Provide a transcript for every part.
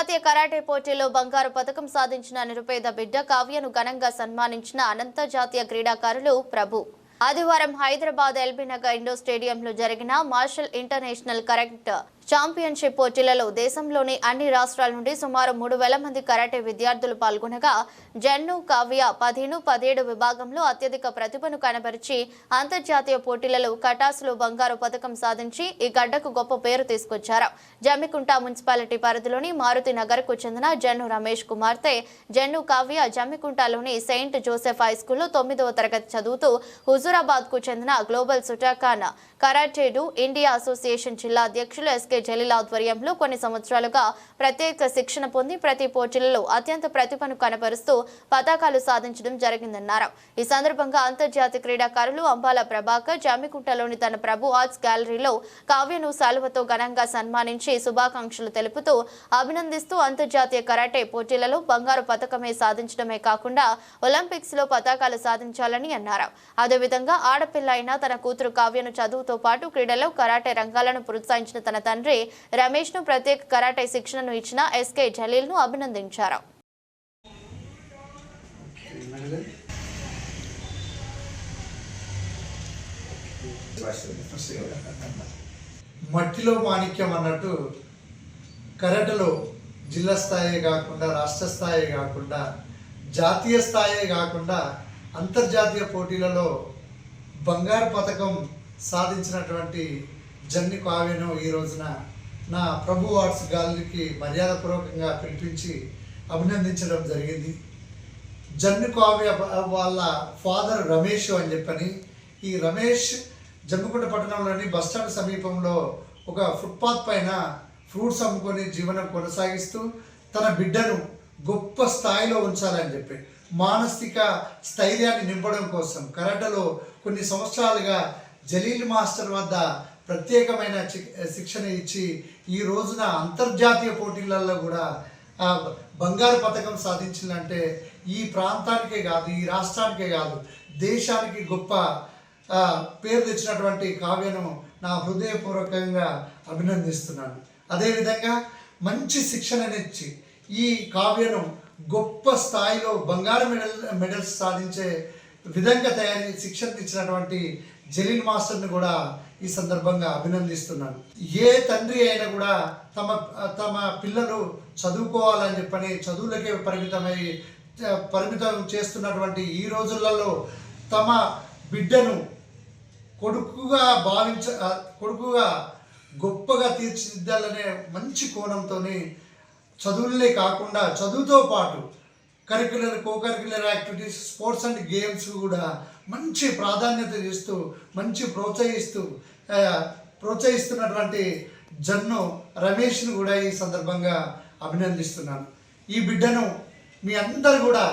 Karate పోటీలో బంగారు పథకం సాధించిన నిరుపేద బిడ్డ కావ్యను ఘనంగా సన్మానించిన అంతర్జాతీయ క్రీడాకారులు ప్రభు. ఆదివారం హైదరాబాద్ ఎల్బీ నగర్ ఇండోర్ స్టేడియంలో జరిగిన మార్షల్ ఇంటర్నేషనల్ కరెక్ట్ ఛాంపియన్షిప్ పోటీలలో దేశంలోని అన్ని రాష్ట్రాల నుండి సుమారు మూడు వేల మంది కరాటే విద్యార్థులు పాల్గొనగా జన్ను కావ్య పదిహేను పదిహేడు విభాగంలో అత్యధిక ప్రతిభను కనబరిచి అంతర్జాతీయ పోటీలలో కటాసులో బంగారు పథకం సాధించి ఈ గడ్డకు గొప్ప పేరు తీసుకొచ్చారు. జమ్మికుంట మున్సిపాలిటీ పరిధిలోని మారుతి నగర్కు చెందిన జన్ను రమేష్ కుమార్తె జన్ను కావ్య జమ్మికుంటలోని సెయింట్ జోసెఫ్ హై స్కూల్లో తొమ్మిదవ తరగతి చదువుతూ హుజూరాబాద్కు చెందిన global Shotokan karate do India association జిల్లా అధ్యక్షులు ఎస్కే జలీల్ ఆధ్వర్యంలో కొన్ని సంవత్సరాలుగా ప్రత్యేక శిక్షణ పొంది ప్రతి పోటీలలో అత్యంత ప్రతిభను కనపరుస్తూ పతాకాలు సాధించడం జరిగిందన్నారు. ఈ సందర్భంగా అంతర్జాతీయ క్రీడాకారులు అంబాల ప్రభాకర్ జామికుంటలోని తన ప్రభు ఆర్ట్స్ గ్యాలరీలో కావ్యను శాలువతో ఘనంగా సన్మానించి శుభాకాంక్షలు తెలుపుతూ అభినందిస్తూ అంతర్జాతీయ కరాటే పోటీలలో బంగారు పథకమే సాధించడమే కాకుండా ఒలింపిక్స్లో పతాకాలు సాధించాలని అన్నారు. అదేవిధంగా ఆడపిల్ల అయిన తన కూతురు కావ్యను చదువుతో పాటు క్రీడలో కరాటే రంగాలను ప్రోత్సహించిన తన తండ్రి రమేష్ను ప్రత్యేక కరాటే శిక్షణను ఇచ్చిన ఎస్కే జలీల్ను అభినందించారు. మట్టిలో మాణిక్యం అన్నట్టు కరాటలో జిల్లా స్థాయి కాకుండా రాష్ట్ర స్థాయి కాకుండా జాతీయ స్థాయి కాకుండా అంతర్జాతీయ పోటీలలో బంగారు పథకం సాధించినటువంటి జన్ని కావేను ఈ రోజున నా ప్రభు ఆర్ట్స్ గాలికి మర్యాదపూర్వకంగా పిలిపించి అభినందించడం జరిగింది. జన్ను కావ్య వాళ్ళ ఫాదర్ రమేష్ అని చెప్పని ఈ రమేష్ జమ్మికుంట పట్టణంలోని బస్టాండ్ సమీపంలో ఒక ఫుట్పాత్ పైన ఫ్రూట్స్ అమ్ముకొని జీవనం కొనసాగిస్తూ తన బిడ్డను గొప్ప స్థాయిలో ఉంచాలని చెప్పి మానసిక స్థైర్యాన్ని నింపడం కోసం కరాటలో కొన్ని సంవత్సరాలుగా జలీల్ మాస్టర్ వద్ద ప్రత్యేకమైన శిక్షణ ఇచ్చి ఈ రోజున అంతర్జాతీయ పోటీలలో కూడా బంగారు పథకం సాధించిందంటే ఈ ప్రాంతానికే కాదు ఈ రాష్ట్రానికే కాదు దేశానికి గొప్ప పేరు తెచ్చినటువంటి కావ్యను నా హృదయపూర్వకంగా అభినందిస్తున్నాను. అదేవిధంగా మంచి శిక్షణనిచ్చి ఈ కావ్యను గొప్ప స్థాయిలో బంగారు మెడల్ మెడల్స్ సాధించే విధంగా తయారీ శిక్షణ ఇచ్చినటువంటి జలీల్ మాస్టర్ని కూడా ఈ సందర్భంగా అభినందిస్తున్నాను. ఏ తండ్రి అయినా కూడా తమ తమ పిల్లలు చదువుకోవాలని చెప్పని చదువులకే పరిమితమై పరిమితం చేస్తున్నటువంటి ఈ రోజులలో తమ బిడ్డను కొడుకుగా భావించ కొడుకుగా గొప్పగా తీర్చిదిద్దాలనే మంచి కోణంతోని చదువులే కాకుండా చదువుతో పాటు curricular co curricular activities sports and games కూడా మంచి ప్రాధాన్యత ఇస్తూ మంచి ప్రోత్సహిస్తూ ప్రోత్సహిస్తున్నటువంటి జన్ను రమేష్ను కూడా ఈ సందర్భంగా అభినందిస్తున్నాను. ఈ బిడ్డను మీ అందరు కూడా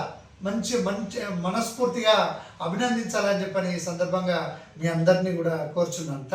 మంచి మంచి మనస్ఫూర్తిగా అభినందించాలని చెప్పని ఈ సందర్భంగా మీ అందరినీ కూడా కోరుచున్నాను.